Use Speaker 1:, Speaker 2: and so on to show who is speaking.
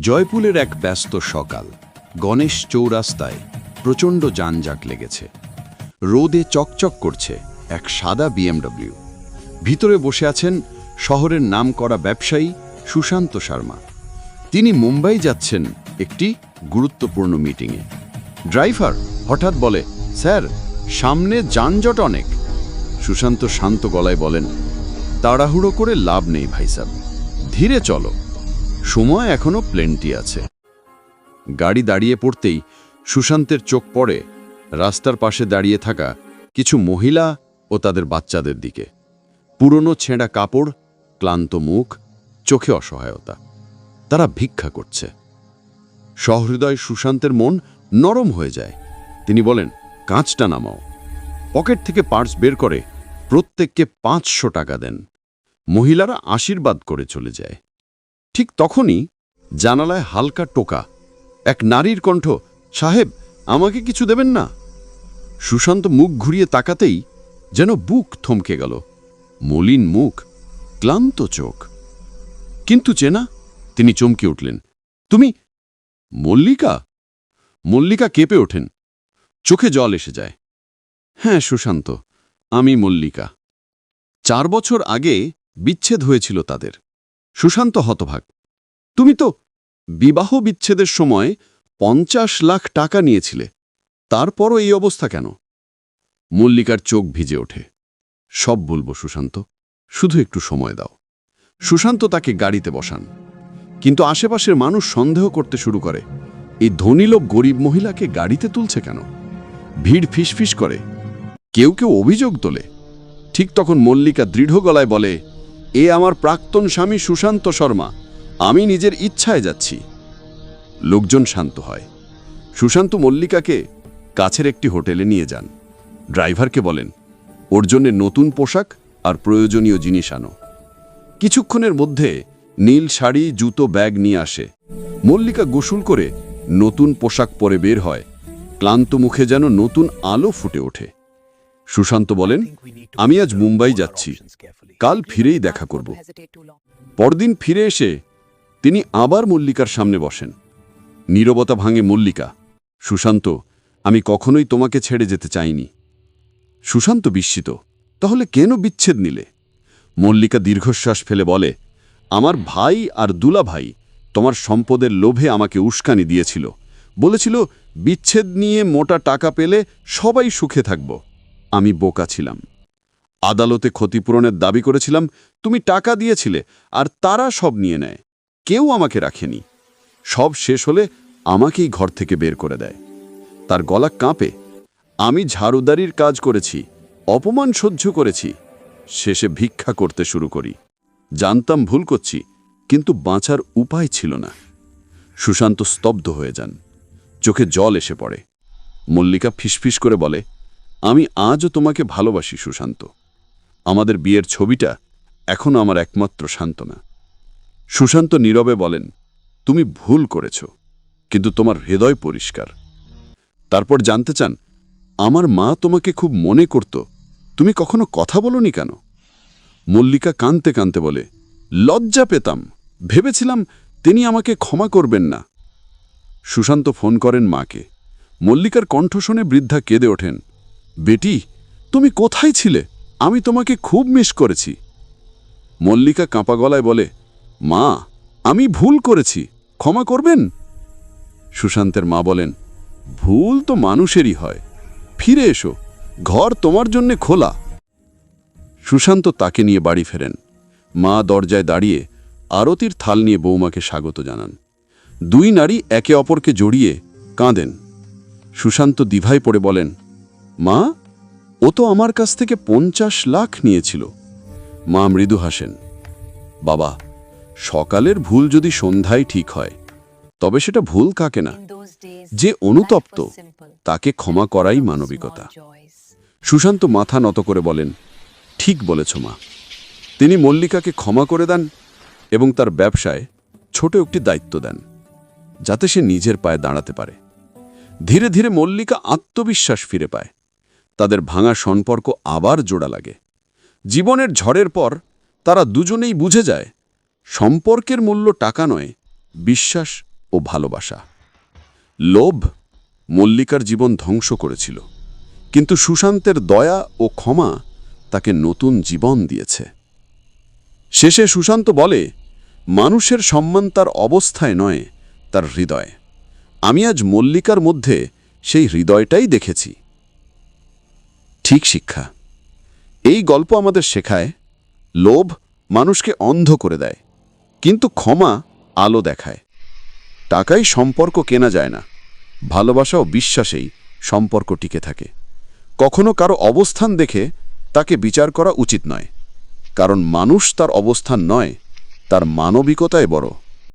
Speaker 1: জয়পুরের এক ব্যস্ত সকাল, গণেশ চৌরাস্তায় প্রচণ্ড যানজাট লেগেছে। রোদে চকচক করছে এক সাদা বিএমডব্লিউ। ভিতরে বসে আছেন শহরের নামকরা ব্যবসায়ী সুশান্ত শর্মা। তিনি মুম্বাই যাচ্ছেন একটি গুরুত্বপূর্ণ মিটিংয়ে। ড্রাইভার হঠাৎ বলে, স্যার, সামনে যানজট অনেক। সুশান্ত শান্ত গলায় বলেন, তাড়াহুড়ো করে লাভ নেই ভাই সাহেব ধীরে চলো। সময় এখনও প্লেনটি আছে। গাড়ি দাঁড়িয়ে পড়তেই সুশান্তের চোখ পড়ে রাস্তার পাশে দাঁড়িয়ে থাকা কিছু মহিলা ও তাদের বাচ্চাদের দিকে। পুরনো ছেঁড়া কাপড়, ক্লান্ত মুখ, চোখে অসহায়তা। তারা ভিক্ষা করছে। সহৃদয় সুশান্তের মন নরম হয়ে যায়। তিনি বলেন, কাঁচটা নামাও। পকেট থেকে পার্স বের করে প্রত্যেককে পাঁচশো টাকা দেন। মহিলারা আশীর্বাদ করে চলে যায়। ঠিক তখনই জানালায় হালকা টোকা। এক নারীর কণ্ঠ, সাহেব, আমাকে কিছু দেবেন না? সুশান্ত মুখ ঘুরিয়ে তাকাতেই যেন বুক থমকে গেল। মলিন মুখ, ক্লান্ত চোখ। কিন্তু চেনা? তিনি চমকে উঠলেন। তুমি মল্লিকা? মল্লিকা কেঁপে ওঠেন। চোখে জল এসে যায়। হ্যাঁ সুশান্ত, আমি মল্লিকা। চার বছর আগে বিচ্ছেদ হয়েছিল তাদের। সুশান্ত হতভাগ। তুমি তো বিবাহ বিচ্ছেদের সময় পঞ্চাশ লাখ টাকা নিয়েছিলে। তারপরও এই অবস্থা কেন? মল্লিকার চোখ ভিজে ওঠে। সব বলব সুশান্ত, শুধু একটু সময় দাও। সুশান্ত তাকে গাড়িতে বসান। কিন্তু আশেপাশের মানুষ সন্দেহ করতে শুরু করে, এই ধনী লোক গরিব মহিলাকে গাড়িতে তুলছে কেন? ভিড় ফিসফিস করে। কেউ কেউ অভিযোগ তোলে। ঠিক তখন মল্লিকা দৃঢ় গলায় বলে এ আমার প্রাক্তন স্বামী সুশান্ত শর্মা। আমি নিজের ইচ্ছায় যাচ্ছি। লোকজন শান্ত হয়। সুশান্ত মল্লিকাকে কাছের একটি হোটেলে নিয়ে যান। ড্রাইভারকে বলেন, ওর জন্যে নতুন পোশাক আর প্রয়োজনীয় জিনিস আনো। কিছুক্ষণের মধ্যে নীল শাড়ি, জুতো, ব্যাগ নিয়ে আসে। মল্লিকা গোসল করে নতুন পোশাক পরে বের হয়। ক্লান্ত মুখে যেন নতুন আলো ফুটে ওঠে। সুশান্ত বলেন, আমি আজ মুম্বাই যাচ্ছি। কাল ফিরেই দেখা করব। পরদিন ফিরে এসে তিনি আবার মল্লিকার সামনে বসেন। নীরবতা ভাঙে মল্লিকা, সুশান্ত, আমি কখনোই তোমাকে ছেড়ে যেতে চাইনি। সুশান্ত বিস্মিত, তাহলে কেন বিচ্ছেদ নিলে? মল্লিকা দীর্ঘশ্বাস ফেলে বলে, আমার ভাই আর দুলা ভাই তোমার সম্পদের লোভে আমাকে উস্কানি দিয়েছিল। বলেছিল, বিচ্ছেদ নিয়ে মোটা টাকা পেলে সবাই সুখে থাকব। আমি বোকা ছিলাম। আদালতে ক্ষতিপূরণের দাবি করেছিলাম, তুমি টাকা দিয়েছিলে আর তারা সব নিয়ে নেয়। কেউ আমাকে রাখেনি। সব শেষ হলে আমাকেই ঘর থেকে বের করে দেয়। তার গলা কাঁপে। আমি ঝাড়ুদারির কাজ করেছি, অপমান সহ্য করেছি। শেষে ভিক্ষা করতে শুরু করি। জানতাম ভুল করছি, কিন্তু বাঁচার উপায় ছিল না। সুশান্ত স্তব্ধ হয়ে যান। চোখে জল এসে পড়ে। মল্লিকা ফিসফিস করে বলে, আমি আজও তোমাকে ভালোবাসি সুশান্ত। আমাদের বিয়ের ছবিটা এখনও আমার একমাত্র সান্ত্বনা। সুশান্ত নীরবে বলেন, তুমি ভুল করেছ, কিন্তু তোমার হৃদয় পরিষ্কার। তারপর জানতে চান, আমার মা তোমাকে খুব মনে করত, তুমি কখনো কথা বলনি কেন? মল্লিকা কানতে কানতে বলে, লজ্জা পেতাম, ভেবেছিলাম তিনি আমাকে ক্ষমা করবেন না। সুশান্ত ফোন করেন মাকে। মল্লিকার কণ্ঠ শুনে বৃদ্ধা কেঁদে ওঠেন, বেটি, তুমি কোথায় ছিলে? আমি তোমাকে খুব মিস করেছি। মল্লিকা কাঁপা গলায় বলে, মা, আমি ভুল করেছি, ক্ষমা করবেন? সুশান্তের মা বলেন, ভুল তো মানুষেরই হয়। ফিরে এসো, ঘর তোমার জন্যে খোলা। সুশান্ত তাকে নিয়ে বাড়ি ফেরেন। মা দরজায় দাঁড়িয়ে আরতির থাল নিয়ে বৌমাকে স্বাগত জানান। দুই নারী একে অপরকে জড়িয়ে কাঁদেন। সুশান্ত দিভাই পড়ে বলেন, মা ও তো আমার কাছ থেকে পঞ্চাশ লাখ নিয়েছিল। মা মৃদু হাসেন। বাবা, সকালের ভুল যদি সন্ধ্যায় ঠিক হয়, তবে সেটা ভুল কাকে না? যে অনুতপ্ত, তাকে ক্ষমা করাই মানবিকতা। সুশান্ত মাথা নত করে বলেন, ঠিক বলেছ মা। তিনি মল্লিকাকে ক্ষমা করে দেন এবং তার ব্যবসায় ছোট একটি দায়িত্ব দেন, যাতে সে নিজের পায়ে দাঁড়াতে পারে। ধীরে ধীরে মল্লিকা আত্মবিশ্বাস ফিরে পায়। তাদের ভাঙা সম্পর্ক আবার জোড়া লাগে। জীবনের ঝড়ের পর তারা দুজনেই বুঝে যায়, সম্পর্কের মূল্য টাকা নয়, বিশ্বাস ও ভালোবাসা। লোভ মল্লিকার জীবন ধ্বংস করেছিল, কিন্তু সুশান্তের দয়া ও ক্ষমা তাকে নতুন জীবন দিয়েছে। শেষে সুশান্ত বলে, মানুষের সম্মান তার অবস্থায় নয়, তার হৃদয়। আমি আজ মল্লিকার মধ্যে সেই হৃদয়টাই দেখেছি। ঠিক শিক্ষা। এই গল্প আমাদের শেখায়, লোভ মানুষকে অন্ধ করে দেয়, কিন্তু ক্ষমা আলো দেখায়। টাকাই সম্পর্ক কেনা যায় না, ভালোবাসা ও বিশ্বাসেই সম্পর্ক টিকে থাকে। কখনো কারও অবস্থান দেখে তাকে বিচার করা উচিত নয়, কারণ মানুষ তার অবস্থান নয়, তার মানবিকতায় বড়।